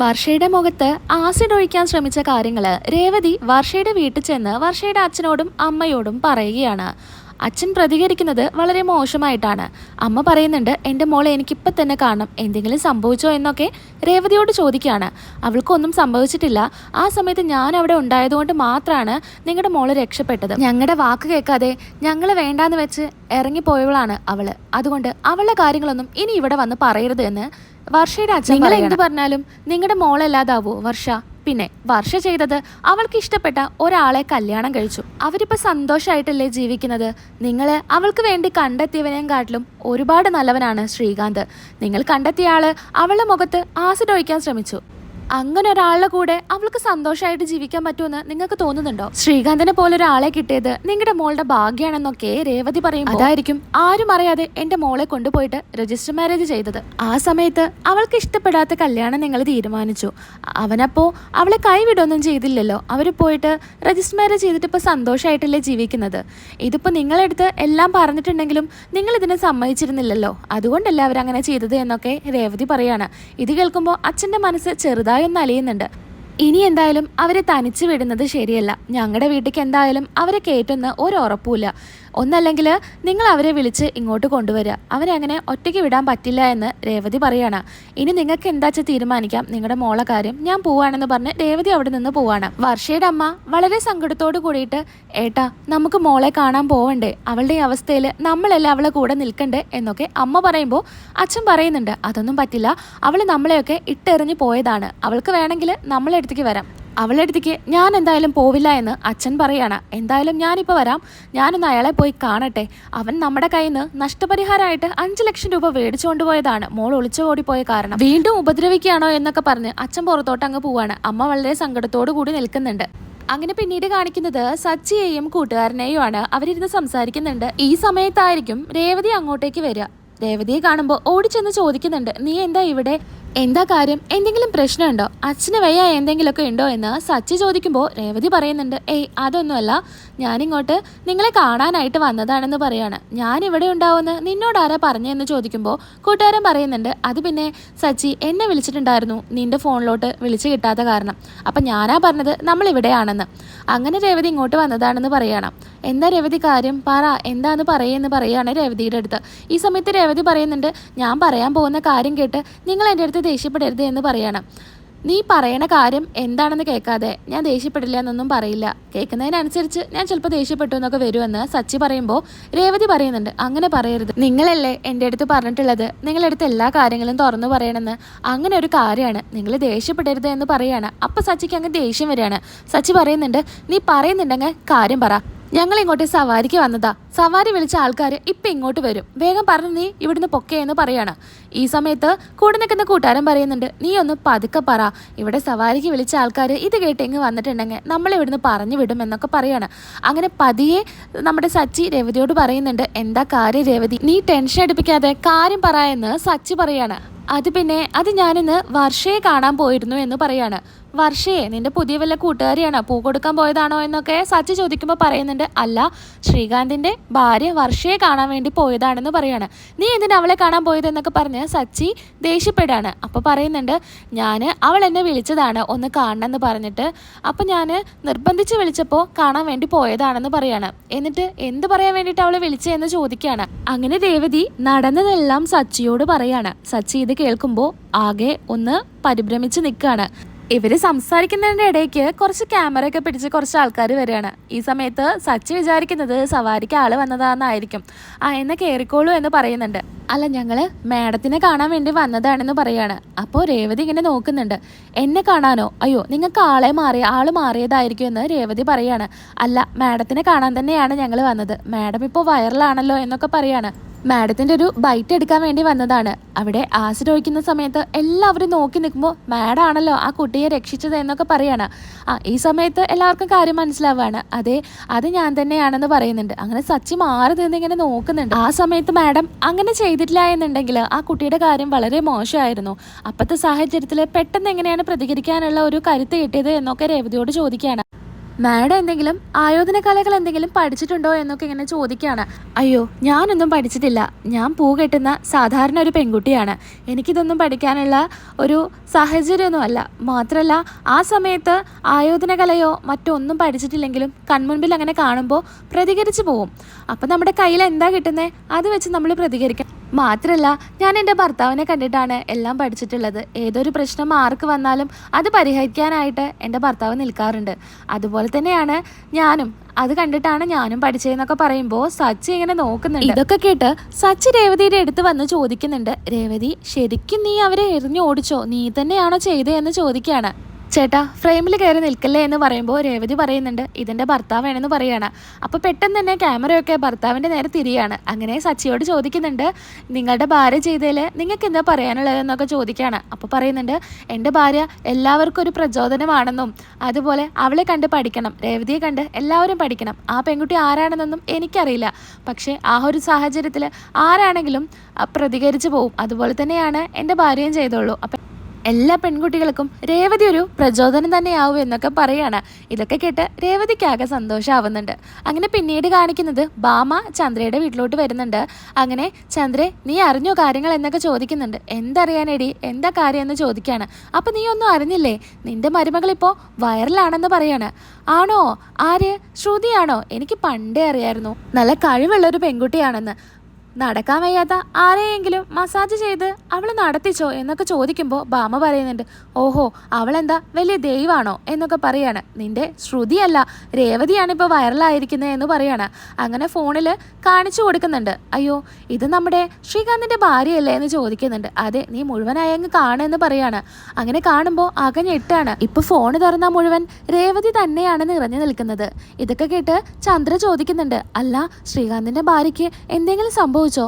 വർഷയുടെ മുഖത്ത് ആസിഡ് ഒഴിക്കാൻ ശ്രമിച്ച കാര്യങ്ങൾ രേവതി വർഷയുടെ വീട്ടിൽ ചെന്ന് വർഷയുടെ അച്ഛനോടും അമ്മയോടും പറയുകയാണ്. അച്ഛൻ പ്രതികരിക്കുന്നത് വളരെ മോശമായിട്ടാണ്. അമ്മ പറയുന്നുണ്ട് എന്റെ മോളെ എനിക്കിപ്പം തന്നെ കാണണം. എന്തെങ്കിലും സംഭവിച്ചോ എന്നൊക്കെ രേവതിയോട് ചോദിക്കുകയാണ്. അവൾക്കൊന്നും സംഭവിച്ചിട്ടില്ല. ആ സമയത്ത് ഞാൻ അവിടെ ഉണ്ടായതുകൊണ്ട് മാത്രമാണ് നിങ്ങളുടെ മോൾ രക്ഷപ്പെട്ടത്. ഞങ്ങളുടെ വാക്ക് കേൾക്കാതെ ഞങ്ങൾ വേണ്ടാന്ന് വെച്ച് ഇറങ്ങിപ്പോയവളാണ് അവൾ അതുകൊണ്ട് അവളുടെ കാര്യങ്ങളൊന്നും ഇനി ഇവിടെ വന്ന് പറയരുത് എന്ന് വർഷയുടെ അച്ഛൻ നിങ്ങൾ എന്ത് പറഞ്ഞാലും നിങ്ങളുടെ മോളല്ലാതാവോ വർഷ? പിന്നെ വർഷ ചെയ്തത് അവൾക്ക് ഇഷ്ടപ്പെട്ട ഒരാളെ കല്യാണം കഴിച്ചു. അവരിപ്പോ സന്തോഷമായിട്ടല്ലേ ജീവിക്കുന്നത്? നിങ്ങൾ അവൾക്ക് വേണ്ടി കണ്ടെത്തിയവനെയും കാട്ടിലും ഒരുപാട് നല്ലവനാണ് ശ്രീകാന്ത്. നിങ്ങൾ കണ്ടെത്തിയ ആൾ അവളുടെ മുഖത്ത് ആസിഡ് ഒഴിക്കാൻ ശ്രമിച്ചു. അങ്ങനെ ഒരാളുടെ കൂടെ അവൾക്ക് സന്തോഷമായിട്ട് ജീവിക്കാൻ പറ്റുമെന്ന് നിങ്ങൾക്ക് തോന്നുന്നുണ്ടോ? ശ്രീകാന്തിനെ പോലെ ഒരാളെ കിട്ടിയത് നിങ്ങളുടെ മോളുടെ ഭാഗ്യാണെന്നൊക്കെ രേവതി പറയും അതായിരിക്കും. ആരും അറിയാതെ എന്റെ മോളെ കൊണ്ടുപോയിട്ട് രജിസ്റ്റർ മാരേജ് ചെയ്തത്. ആ സമയത്ത് അവൾക്ക് ഇഷ്ടപ്പെടാത്ത കല്യാണം നിങ്ങൾ തീരുമാനിച്ചു. അവനപ്പോ അവളെ കൈവിടൊന്നും ചെയ്തില്ലല്ലോ. അവർ പോയിട്ട് രജിസ്റ്റർ മാരേജ് ചെയ്തിട്ട് ഇപ്പൊ സന്തോഷമായിട്ടല്ലേ ജീവിക്കുന്നത്. ഇതിപ്പോ നിങ്ങളെടുത്ത് എല്ലാം പറഞ്ഞിട്ടുണ്ടെങ്കിലും നിങ്ങൾ ഇതിനെ സമ്മതിച്ചിരുന്നില്ലല്ലോ. അതുകൊണ്ടല്ലേ അവരങ്ങനെ ചെയ്തത് എന്നൊക്കെ രേവതി പറയാണ്. ഇത് കേൾക്കുമ്പോൾ അച്ഛന്റെ മനസ്സ് ചെറുതായി ഒന്ന് അലിയുന്നുണ്ട്. ഇനി എന്തായാലും അവരെ തനിച്ച് വിടുന്നത് ശരിയല്ല. ഞങ്ങളുടെ വീട്ടിലേക്ക് എന്തായാലും അവരെ കയറ്റുന്ന ഒരു ഉറപ്പുമില്ല. ഒന്നല്ലെങ്കിൽ നിങ്ങൾ അവരെ വിളിച്ച് ഇങ്ങോട്ട് കൊണ്ടുവരിക. അവരെ അങ്ങനെ ഒറ്റയ്ക്ക് വിടാൻ പറ്റില്ല എന്ന് രേവതി പറയാണ്. ഇനി നിങ്ങൾക്ക് എന്താ വെച്ചാൽ തീരുമാനിക്കാം? നിങ്ങളുടെ മോളെ കാര്യം ഞാൻ പോവാണെന്ന് പറഞ്ഞ് രേവതി അവിടെ നിന്ന് പോവാണ്. വർഷയുടെ അമ്മ വളരെ സങ്കടത്തോട് കൂടിയിട്ട് ഏട്ടാ നമുക്ക് മോളെ കാണാൻ പോവണ്ടേ? അവളുടെ ഈ അവസ്ഥയിൽ നമ്മളെല്ലാം അവളെ കൂടെ നിൽക്കണ്ടേ? എന്നൊക്കെ അമ്മ പറയുമ്പോൾ അച്ഛൻ പറയുന്നുണ്ട് അതൊന്നും പറ്റില്ല. അവൾ നമ്മളെയൊക്കെ ഇട്ടെറിഞ്ഞ് പോയതാണ്. അവൾക്ക് വേണമെങ്കിൽ നമ്മളെ അടുത്തേക്ക് വരാം. അവളുടെ അടുത്തേക്ക് ഞാൻ എന്തായാലും പോവില്ല എന്ന് അച്ഛൻ പറയാണ്. എന്തായാലും ഞാനിപ്പോൾ വരാം. ഞാനൊന്ന് അയാളെ പോയി കാണട്ടെ. അവൻ നമ്മുടെ കയ്യിൽ നിന്ന് നഷ്ടപരിഹാരമായിട്ട് അഞ്ച് ലക്ഷം രൂപ മേടിച്ചുകൊണ്ട് പോയതാണ് മോൾ ഒളിച്ചു ഓടിപ്പോയ കാരണം. വീണ്ടും ഉപദ്രവിക്കുകയാണോ എന്നൊക്കെ പറഞ്ഞ് അച്ഛൻ പുറത്തോട്ട് അങ്ങ് പോവാണ്. അമ്മ വളരെ സങ്കടത്തോടു കൂടി നിൽക്കുന്നുണ്ട്. അങ്ങനെ പിന്നീട് കാണിക്കുന്നത് സച്ചിയെയും കൂട്ടുകാരനെയും ആണ് അവരിരുന്ന് സംസാരിക്കുന്നുണ്ട്. ഈ സമയത്തായിരിക്കും രേവതി അങ്ങോട്ടേക്ക് വരിക. രേവതിയെ കാണുമ്പോൾ ഓടിച്ചെന്ന് ചോദിക്കുന്നുണ്ട്. നീ എന്താ ഇവിടെ എന്താ കാര്യം? എന്തെങ്കിലും പ്രശ്നമുണ്ടോ? അച്ഛന് വയ്യ എന്തെങ്കിലുമൊക്കെ ഉണ്ടോ എന്ന് സച്ചി ചോദിക്കുമ്പോൾ രേവതി പറയുന്നുണ്ട്. ഏയ് അതൊന്നുമല്ല. ഞാനിങ്ങോട്ട് നിങ്ങളെ കാണാനായിട്ട് വന്നതാണെന്ന് പറയാണ്. ഞാൻ ഇവിടെ ഉണ്ടാവുമെന്ന് നിന്നോട് ആരാ പറഞ്ഞതെന്ന് ചോദിക്കുമ്പോൾ കൂട്ടുകാരൻ പറയുന്നുണ്ട് അത് പിന്നെ സച്ചി എന്നെ വിളിച്ചിട്ടുണ്ടായിരുന്നു. നിന്റെ ഫോണിലോട്ട് വിളിച്ചു കിട്ടാത്ത കാരണം. അപ്പം ഞാനാ പറഞ്ഞത് നമ്മൾ ഇവിടെയാണെന്ന് അങ്ങനെ രേവതി ഇങ്ങോട്ട് വന്നതാണെന്ന് പറയണം. എന്താ രേവതി കാര്യം? പറ. എന്താന്ന് പറയുമെന്ന് പറയുകയാണ് രേവതിയുടെ അടുത്ത്. ഈ സമയത്ത് രേവതി പറയുന്നുണ്ട് ഞാൻ പറയാൻ പോകുന്ന കാര്യം കേട്ട് നിങ്ങൾ എന്റെ അടുത്ത് ദേഷ്യപ്പെടരുത് എന്ന് പറയണം. നീ പറയണ കാര്യം എന്താണെന്ന് കേൾക്കാതെ ഞാൻ ദേഷ്യപ്പെടില്ല എന്നൊന്നും പറയില്ല. കേൾക്കുന്നതിനനുസരിച്ച് ഞാൻ ചിലപ്പോൾ ദേഷ്യപ്പെട്ടു എന്നൊക്കെ വരുമെന്ന് സച്ചി പറയുമ്പോൾ രേവതി പറയുന്നുണ്ട്. അങ്ങനെ പറയരുത്. നിങ്ങളല്ലേ എന്റെ അടുത്ത് പറഞ്ഞിട്ടുള്ളത്? നിങ്ങളടുത്ത് എല്ലാ കാര്യങ്ങളും തുറന്നു പറയണമെന്ന് അങ്ങനെ ഒരു കാര്യമാണ്. നിങ്ങൾ ദേഷ്യപ്പെടരുത് എന്ന് പറയാണ്. അപ്പോൾ സച്ചിക്ക് അങ്ങ് ദേഷ്യം വരികയാണ്. സച്ചി പറയുന്നുണ്ട് നീ പറയുന്നുണ്ടെങ്കിൽ കാര്യം പറ. ഞങ്ങൾ ഇങ്ങോട്ട് സവാരിക്ക് വന്നതാ. സവാരി വിളിച്ച ആൾക്കാർ ഇപ്പൊ ഇങ്ങോട്ട് വരും. വേഗം പറഞ്ഞു നീ ഇവിടുന്ന് പൊക്കെയെന്ന് പറയാണ്. ഈ സമയത്ത് കൂടെ നിൽക്കുന്ന കൂട്ടുകാരൻ പറയുന്നുണ്ട് നീ ഒന്ന് പതുക്കെ പറ. ഇവിടെ സവാരിക്ക് വിളിച്ച ആൾക്കാർ ഇത് കേട്ട് ഇങ്ങ് വന്നിട്ടുണ്ടെങ്കിൽ നമ്മൾ ഇവിടുന്ന് പറഞ്ഞു വിടും എന്നൊക്കെ പറയാണ്. അങ്ങനെ പതിയെ നമ്മുടെ സച്ചി രേവതിയോട് പറയുന്നുണ്ട് എന്താ കാര്യം രേവതി? നീ ടെൻഷൻ എടുപ്പിക്കാതെ കാര്യം പറ എന്ന് സച്ചി പറയാണ്. അത് പിന്നെ അത് ഞാനിന്ന് വർഷയെ കാണാൻ പോയിരുന്നു എന്ന് പറയാണ്. വർഷയെ നിന്റെ പുതിയ വല്ല കൂട്ടുകാരിയാണോ? പൂ കൊടുക്കാൻ പോയതാണോ എന്നൊക്കെ സച്ചി ചോദിക്കുമ്പോൾ പറയുന്നുണ്ട് അല്ല ശ്രീകാന്തിന്റെ ഭാര്യ വർഷയെ കാണാൻ വേണ്ടി പോയതാണെന്ന് പറയാണ്. നീ എന്തിനാ അവളെ കാണാൻ പോയതെന്നൊക്കെ പറഞ്ഞ് സച്ചി ദേഷ്യപ്പെടാണ്. അപ്പോൾ പറയുന്നുണ്ട് ഞാൻ അവൾ എന്നെ വിളിച്ചതാണ് ഒന്ന് കാണണമെന്ന് പറഞ്ഞിട്ട്. അപ്പോൾ ഞാൻ നിർബന്ധിച്ച് വിളിച്ചപ്പോൾ കാണാൻ വേണ്ടി പോയതാണെന്ന് പറയാണ്. എന്നിട്ട് എന്ത് പറയാൻ വേണ്ടിയിട്ട് അവളെ വിളിച്ചതെന്ന് ചോദിക്കുകയാണ് അങ്ങനെ രേവതി നടന്നതെല്ലാം സച്ചിയോട് പറയാണ്. സച്ചി ഇത് കേൾക്കുമ്പോൾ ആകെ ഒന്ന് പരിഭ്രമിച്ച് നിൽക്കുകയാണ് ഇവർ സംസാരിക്കുന്നതിന്റെ ഇടയ്ക്ക് കുറച്ച് ക്യാമറ ഒക്കെ പിടിച്ച് കുറച്ച് ആൾക്കാർ വരികയാണ്. ഈ സമയത്ത് സച്ചി വിചാരിക്കുന്നത് സവാരിക്ക് ആൾ വന്നതാണെന്നായിരിക്കും ആ എന്നെ കയറിക്കോളൂ എന്ന് പറയുന്നുണ്ട്. അല്ല ഞങ്ങൾ മാഡത്തിനെ കാണാൻ വേണ്ടി വന്നതാണെന്ന് പറയാണ്. അപ്പോൾ രേവതി ഇങ്ങനെ നോക്കുന്നുണ്ട്. എന്നെ കാണാനോ? അയ്യോ നിങ്ങൾക്ക് ആളെ മാറിയ ആൾ മാറിയതായിരിക്കും എന്ന് രേവതി പറയാണ്. അല്ല മാഡത്തിനെ കാണാൻ തന്നെയാണ് ഞങ്ങൾ വന്നത്. മാഡം ഇപ്പോൾ വൈറലാണല്ലോ എന്നൊക്കെ പറയാണ്. മാഡത്തിന്റെ ഒരു ബൈറ്റ് എടുക്കാൻ വേണ്ടി വന്നതാണ്. അവിടെ ആസിഡ് ഒഴിക്കുന്ന സമയത്ത് എല്ലാവരും നോക്കി നിൽക്കുമ്പോൾ മാഡാണല്ലോ ആ കുട്ടിയെ രക്ഷിച്ചത് എന്നൊക്കെ പറയാണ്. ആ ഈ സമയത്ത് എല്ലാവർക്കും കാര്യം മനസ്സിലാവുകയാണ് അതെ അത് ഞാൻ തന്നെയാണെന്ന് പറയുന്നുണ്ട്. അങ്ങനെ സച്ചി മാറി നിന്ന് ഇങ്ങനെ നോക്കുന്നുണ്ട്. ആ സമയത്ത് മാഡം അങ്ങനെ ചെയ്തിട്ടില്ല എന്നുണ്ടെങ്കിൽ ആ കുട്ടിയുടെ കാര്യം വളരെ മോശമായിരുന്നു. അപ്പോഴത്തെ സാഹചര്യത്തിൽ പെട്ടെന്ന് എങ്ങനെയാണ് പ്രതികരിക്കാനുള്ള ഒരു കരുത്ത് കിട്ടിയത് എന്നൊക്കെ രേവതിയോട് ചോദിക്കുകയാണ്. മാഡം എന്തെങ്കിലും ആയോധന കലകൾ എന്തെങ്കിലും പഠിച്ചിട്ടുണ്ടോ എന്നൊക്കെ ഇങ്ങനെ ചോദിക്കുകയാണ്. അയ്യോ ഞാനൊന്നും പഠിച്ചിട്ടില്ല. ഞാൻ പൂ കെട്ടുന്ന സാധാരണ ഒരു പെൺകുട്ടിയാണ്. എനിക്കിതൊന്നും പഠിക്കാനുള്ള ഒരു സാഹചര്യമൊന്നുമല്ല. മാത്രമല്ല ആ സമയത്ത് ആയോധന കലയോ മറ്റൊന്നും പഠിച്ചിട്ടില്ലെങ്കിലും കൺമുൻപിൽ അങ്ങനെ കാണുമ്പോൾ പ്രതികരിച്ചു പോവും. അപ്പം നമ്മുടെ കയ്യിൽ എന്താ കിട്ടുന്നത് അത് വെച്ച് നമ്മൾ പ്രതികരിക്കണം മാത്രമല്ല ഞാൻ എന്റെ ഭർത്താവിനെ കണ്ടിട്ടാണ് എല്ലാം പഠിച്ചിട്ടുള്ളത്. ഏതൊരു പ്രശ്നം ആർക്ക് വന്നാലും അത് പരിഹരിക്കാനായിട്ട് എന്റെ ഭർത്താവ് നിൽക്കാറുണ്ട്. അതുപോലെ തന്നെയാണ് ഞാനും. അത് കണ്ടിട്ടാണ് ഞാനും പഠിച്ചതെന്നൊക്കെ പറയുമ്പോൾ സച്ചി ഇങ്ങനെ നോക്കുന്നുണ്ട്. ഇതൊക്കെ കേട്ട് സച്ചി രേവതിയുടെ അടുത്ത് വന്ന് ചോദിക്കുന്നുണ്ട്. രേവതി ശരിക്കും നീ അവരെ എറിഞ്ഞു ഓടിച്ചോ നീ തന്നെയാണോ ചെയ്തതെന്ന് ചോദിക്കുകയാണ്. ചേട്ടാ ഫ്രെയിമിൽ കയറി നിൽക്കല്ലേ എന്ന് പറയുമ്പോൾ രേവതി പറയുന്നുണ്ട് ഇതിന്റെ ഭർത്താവാണെന്ന് പറയുകയാണ് അപ്പോൾ പെട്ടെന്ന് തന്നെ ക്യാമറയൊക്കെ ഭർത്താവിന്റെ നേരെ തിരിയാണ്. അങ്ങനെ സച്ചിയോട് ചോദിക്കുന്നുണ്ട് നിങ്ങളുടെ ഭാര്യ ചെയ്തതിൽ നിങ്ങൾക്ക് എന്താ പറയാനുള്ളതെന്നൊക്കെ ചോദിക്കുകയാണ് അപ്പോൾ പറയുന്നുണ്ട് എന്റെ ഭാര്യ എല്ലാവർക്കും ഒരു പ്രചോദനമാണെന്നും അതുപോലെ അവളെ കണ്ട് പഠിക്കണം. രേവതിയെ കണ്ട് എല്ലാവരും പഠിക്കണം. ആ പെൺകുട്ടി ആരാണെന്നൊന്നും എനിക്കറിയില്ല. പക്ഷേ ആ ഒരു സാഹചര്യത്തിൽ ആരാണെങ്കിലും പ്രതികരിച്ചു പോവും. അതുപോലെ തന്നെയാണ് എന്റെ ഭാര്യയും ചെയ്തോളൂ അപ്പം എല്ലാ പെൺകുട്ടികൾക്കും രേവതി ഒരു പ്രചോദനം തന്നെയാവും എന്നൊക്കെ പറയാണ്. ഇതൊക്കെ കേട്ട് രേവതിക്കാകെ സന്തോഷമാവുന്നുണ്ട് അങ്ങനെ പിന്നീട് കാണിക്കുന്നത് ബാമ ചന്ദ്രയുടെ വീട്ടിലോട്ട് വരുന്നുണ്ട്. അങ്ങനെ ചന്ദ്രെ നീ അറിഞ്ഞോ കാര്യങ്ങൾ? എന്നൊക്കെ ചോദിക്കുന്നുണ്ട്. എന്തറിയാനേടി? എന്താ കാര്യം? എന്ന് ചോദിക്കുകയാണ് അപ്പം നീ ഒന്നും അറിഞ്ഞില്ലേ? നിന്റെ മരുമകൾ ഇപ്പോൾ വൈറലാണെന്ന് പറയാണ്. ആണോ? ആര്? ശ്രുതിയാണോ? എനിക്ക് പണ്ടേ അറിയായിരുന്നു. നല്ല കഴിവുള്ള ഒരു പെൺകുട്ടിയാണെന്ന്. നടക്കാൻ വയ്യാത്ത ആരെയെങ്കിലും മസാജ് ചെയ്ത് അവൾ നടത്തിച്ചോ എന്നൊക്കെ ചോദിക്കുമ്പോൾ ബാമ പറയുന്നുണ്ട് ഓഹോ അവളെന്താ വലിയ ദൈവാണോ? എന്നൊക്കെ പറയാണ്. നിന്റെ ശ്രുതിയല്ല രേവതിയാണ് ഇപ്പോൾ വൈറലായിരിക്കുന്നത് എന്ന് പറയാണ്. അങ്ങനെ ഫോണിൽ കാണിച്ചു കൊടുക്കുന്നുണ്ട്. അയ്യോ ഇത് നമ്മുടെ ശ്രീകാന്തിന്റെ ഭാര്യയല്ലേ? എന്ന് ചോദിക്കുന്നുണ്ട്. അതെ നീ മുഴുവനായി അങ്ങ് കാണുമെന്ന് പറയാണ്. അങ്ങനെ കാണുമ്പോൾ ആകെ ഇപ്പോൾ ഇപ്പൊ ഫോൺ തുറന്നാൽ മുഴുവൻ രേവതി തന്നെയാണ് നിറഞ്ഞു നിൽക്കുന്നത്. ഇതൊക്കെ കേട്ട് ചന്ദ്ര ചോദിക്കുന്നുണ്ട്. അല്ല ശ്രീകാന്തിന്റെ ഭാര്യയ്ക്ക് എന്തെങ്കിലും സംഭവിച്ചോ?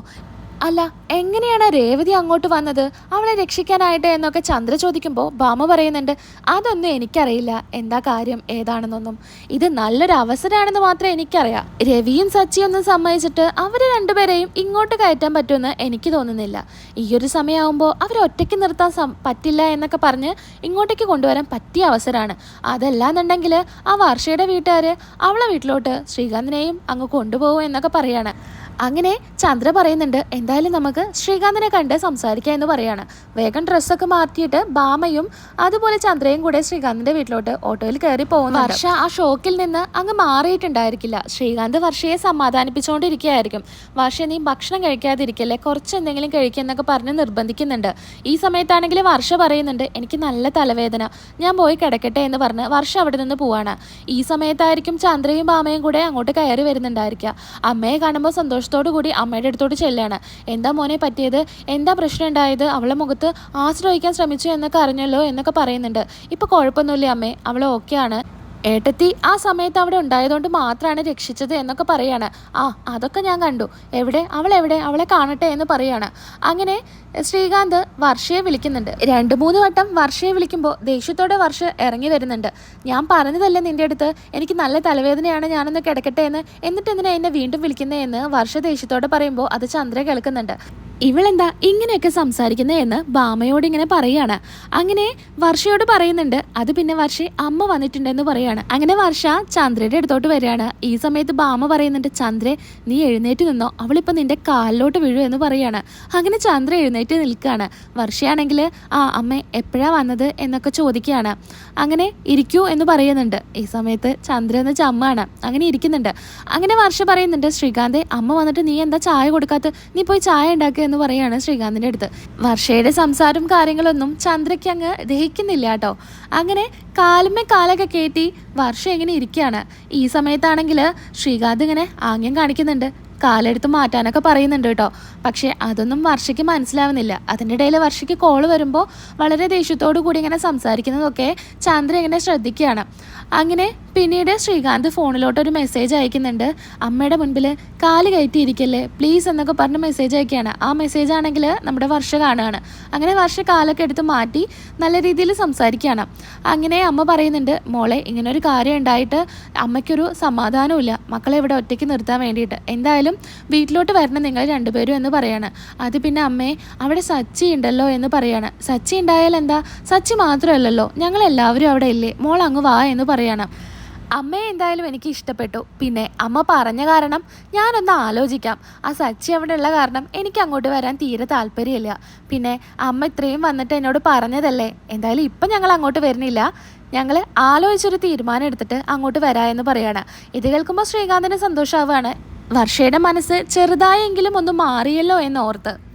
അല്ല എങ്ങനെയാണ് രേവതി അങ്ങോട്ട് വന്നത്? അവളെ രക്ഷിക്കാനായിട്ട് എന്നൊക്കെ ചന്ദ്ര ചോദിക്കുമ്പോൾ ഭാമ പറയുന്നുണ്ട് അതൊന്നും എനിക്കറിയില്ല. എന്താ കാര്യം? ഏതാണെന്നൊന്നും. ഇത് നല്ലൊരു അവസരമാണെന്ന് മാത്രമേ എനിക്കറിയാം. രവിയും സച്ചിയൊന്നും സമ്മതിച്ചിട്ട് അവരെ രണ്ടുപേരെയും ഇങ്ങോട്ട് കയറ്റാൻ പറ്റുമെന്ന് എനിക്ക് തോന്നുന്നില്ല. ഈ ഒരു സമയമാകുമ്പോൾ അവരെ ഒറ്റയ്ക്ക് നിർത്താൻ പറ്റില്ല എന്നൊക്കെ പറഞ്ഞ് ഇങ്ങോട്ടേക്ക് കൊണ്ടുവരാൻ പറ്റിയ അവസരമാണ്. അതല്ലാന്നുണ്ടെങ്കിൽ ആ വർഷയുടെ വീട്ടുകാർ അവളെ വീട്ടിലോട്ട് ശ്രീകാന്തിനെയും അങ്ങ് കൊണ്ടുപോകും എന്നൊക്കെ പറയാണ്. അങ്ങനെ ചന്ദ്ര പറയുന്നുണ്ട് എന്തായാലും നമുക്ക് ശ്രീകാന്തിനെ കണ്ട് സംസാരിക്കാം എന്ന് പറയാണ്. വേഗം ഡ്രസ്സൊക്കെ മാറ്റിയിട്ട് ബാമയും അതുപോലെ ചന്ദ്രയും കൂടെ ശ്രീകാന്തിന്റെ വീട്ടിലോട്ട് ഓട്ടോയിൽ കയറി പോകുന്നു വർഷ ആ ഷോക്കിൽ നിന്ന് അങ്ങ് മാറിയിട്ടുണ്ടായിരിക്കില്ല. ശ്രീകാന്ത് വർഷയെ സമാധാനിപ്പിച്ചുകൊണ്ടിരിക്കുകയായിരിക്കും. വർഷ നീ ഭക്ഷണം കഴിക്കാതിരിക്കല്ലേ? കുറച്ച് എന്തെങ്കിലും കഴിക്കുന്നൊക്കെ പറഞ്ഞ് നിർബന്ധിക്കുന്നുണ്ട്. ഈ സമയത്താണെങ്കിൽ വർഷ പറയുന്നുണ്ട് എനിക്ക് നല്ല തലവേദന. ഞാൻ പോയി കിടക്കട്ടെ എന്ന് പറഞ്ഞ് വർഷ അവിടെ നിന്ന് പോവാണ്. ഈ സമയത്തായിരിക്കും ചന്ദ്രയും ബാമയും കൂടെ അങ്ങോട്ട് കയറി വരുന്നുണ്ടായിരിക്കുക. അമ്മയെ കാണുമ്പോൾ സന്തോഷത്തോടു കൂടി അമ്മയുടെ അടുത്തോട്ട് ചെല്ലാണ്. എന്താ മോനെ പറ്റിയത്? എന്താ പ്രശ്നം ഉണ്ടായത്? അവളെ മുഖത്ത് ആശ്രയിക്കാൻ ശ്രമിച്ചു എന്നൊക്കെ അറിഞ്ഞല്ലോ എന്നൊക്കെ പറയുന്നുണ്ട്. ഇപ്പൊ കുഴപ്പമൊന്നുമില്ല അമ്മേ? അവൾ ഓക്കെയാണ് ഏട്ടത്തി ആ സമയത്ത് അവിടെ ഉണ്ടായതുകൊണ്ട് മാത്രമാണ് രക്ഷിച്ചത് എന്നൊക്കെ പറയാണ്. ആ അതൊക്കെ ഞാൻ കണ്ടു. എവിടെ? അവൾ എവിടെ അവളെ കാണട്ടെ എന്ന് പറയാണ്. അങ്ങനെ ശ്രീകാന്ത് വർഷയെ വിളിക്കുന്നുണ്ട്. രണ്ട് മൂന്ന് വട്ടം വർഷയെ വിളിക്കുമ്പോൾ ദേഷ്യത്തോടെ വർഷ ഇറങ്ങി വരുന്നുണ്ട്. ഞാൻ പറഞ്ഞതല്ലേ നിന്റെ അടുത്ത്? എനിക്ക് നല്ല തലവേദനയാണ് ഞാനൊന്ന് കിടക്കട്ടെ എന്ന്. എന്നിട്ട് എന്തിനാ എന്നെ വീണ്ടും വിളിക്കുന്നത് എന്ന് വർഷ ദേഷ്യത്തോടെ പറയുമ്പോൾ അത് ചന്ദ്ര കേൾക്കുന്നുണ്ട്. ഇവളെന്താ ഇങ്ങനെയൊക്കെ സംസാരിക്കുന്നത് എന്ന് ബാമയോട് ഇങ്ങനെ പറയാണ്. അങ്ങനെ വർഷയോട് പറയുന്നുണ്ട് അത് പിന്നെ വർഷ അമ്മ വന്നിട്ടുണ്ടെന്ന് പറയാണ്. അങ്ങനെ വർഷ ചന്ദ്രയുടെ അടുത്തോട്ട് വരികയാണ്. ഈ സമയത്ത് ബാമ പറയുന്നുണ്ട് ചന്ദ്രെ നീ എഴുന്നേറ്റ് നിന്നോ? അവളിപ്പോൾ നിന്റെ കാലിലോട്ട് വീഴും എന്ന് പറയാണ്. അങ്ങനെ ചന്ദ്ര എഴുന്നേറ്റ് നിൽക്കുകയാണ്. വർഷയാണെങ്കിൽ ആ അമ്മ എപ്പോഴാ വന്നത്? എന്നൊക്കെ ചോദിക്കുകയാണ്. അങ്ങനെ ഇരിക്കൂ എന്ന് പറയുന്നുണ്ട്. ഈ സമയത്ത് ചന്ദ്ര എന്ന് ചമ്മാണ്. അങ്ങനെ ഇരിക്കുന്നുണ്ട്. അങ്ങനെ വർഷ പറയുന്നുണ്ട് ശ്രീകാന്തെ അമ്മ വന്നിട്ട് നീ എന്താ ചായ കൊടുക്കാത്ത നീ പോയി ചായ ഉണ്ടാക്കുക എന്ന് പറയാണ് ശ്രീകാന്തിന്റെ അടുത്ത്. വർഷയുടെ സംസാരവും കാര്യങ്ങളൊന്നും ചന്ദ്രയ്ക്ക് അങ്ങ് ദഹിക്കുന്നില്ല കേട്ടോ. അങ്ങനെ കാലുമേ കാലൊക്കെ കയറ്റി വർഷ എങ്ങനെ ഇരിക്കുകയാണ്. ഈ സമയത്താണെങ്കിൽ ശ്രീകാന്ത് ഇങ്ങനെ ആംഗ്യം കാണിക്കുന്നുണ്ട്. കാലെടുത്ത് മാറ്റാനൊക്കെ പറയുന്നുണ്ട് കേട്ടോ. പക്ഷേ അതൊന്നും വർഷയ്ക്ക് മനസ്സിലാവുന്നില്ല. അതിന്റെ ഇടയിൽ വർഷയ്ക്ക് കോൾ വരുമ്പോൾ വളരെ ദേഷ്യത്തോടു കൂടി ഇങ്ങനെ സംസാരിക്കുന്നതൊക്കെ ചന്ദ്ര ഇങ്ങനെ ശ്രദ്ധിക്കുകയാണ്. അങ്ങനെ പിന്നീട് ശ്രീകാന്ത് ഫോണിലോട്ട് ഒരു മെസ്സേജ് അയക്കുന്നുണ്ട്. അമ്മയുടെ മുൻപിൽ കാൽ കയറ്റിയിരിക്കല്ലേ? പ്ലീസ് എന്നൊക്കെ പറഞ്ഞ് മെസ്സേജ് അയക്കുകയാണ്. ആ മെസ്സേജ് ആണെങ്കിൽ നമ്മുടെ വർഷ കാണുകയാണ്. അങ്ങനെ വർഷ കാലൊക്കെ എടുത്ത് മാറ്റി നല്ല രീതിയിൽ സംസാരിക്കുകയാണ്. അങ്ങനെ അമ്മ പറയുന്നുണ്ട് മോളെ ഇങ്ങനെ ഒരു കാര്യം ഉണ്ടായിട്ട് അമ്മയ്ക്കൊരു സമാധാനമില്ല മക്കളെ ഇവിടെ ഒറ്റയ്ക്ക് നിർത്താൻ വേണ്ടിയിട്ട്. എന്തായാലും വീട്ടിലോട്ട് വരണം നിങ്ങൾ രണ്ടുപേരും എന്ന് പറയാണ്. അത് പിന്നെ അമ്മേ അവിടെ സച്ചി ഉണ്ടല്ലോ എന്ന് പറയാണ്. സച്ചി ഉണ്ടായാൽ എന്താ? സച്ചി മാത്രമല്ലല്ലോ ഞങ്ങൾ എല്ലാവരും അവിടെ ഇല്ലേ? മോൾ അങ്ങ് വാ എന്ന് പറയാണ്. അമ്മയെ എന്തായാലും എനിക്ക് ഇഷ്ടപ്പെട്ടു. പിന്നെ അമ്മ പറഞ്ഞ കാരണം ഞാനൊന്ന് ആലോചിക്കാം. ആ സച്ചി അവിടെ ഉള്ള കാരണം എനിക്ക് അങ്ങോട്ട് വരാൻ തീരെ താല്പര്യമില്ല. പിന്നെ അമ്മ ഇത്രയും വന്നിട്ട് എന്നോട് പറഞ്ഞതല്ലേ? എന്തായാലും ഇപ്പം ഞങ്ങൾ അങ്ങോട്ട് വരുന്നില്ല. ഞങ്ങൾ ആലോചിച്ചൊരു തീരുമാനം എടുത്തിട്ട് അങ്ങോട്ട് വരാ എന്ന് പറയാണ്. ഇത് കേൾക്കുമ്പോൾ ശ്രീകാന്തിന് സന്തോഷമാവുകയാണ് വർഷയുടെ മനസ്സ് ചെറുതായെങ്കിലും ഒന്ന് മാറിയല്ലോ എന്നോർത്ത്.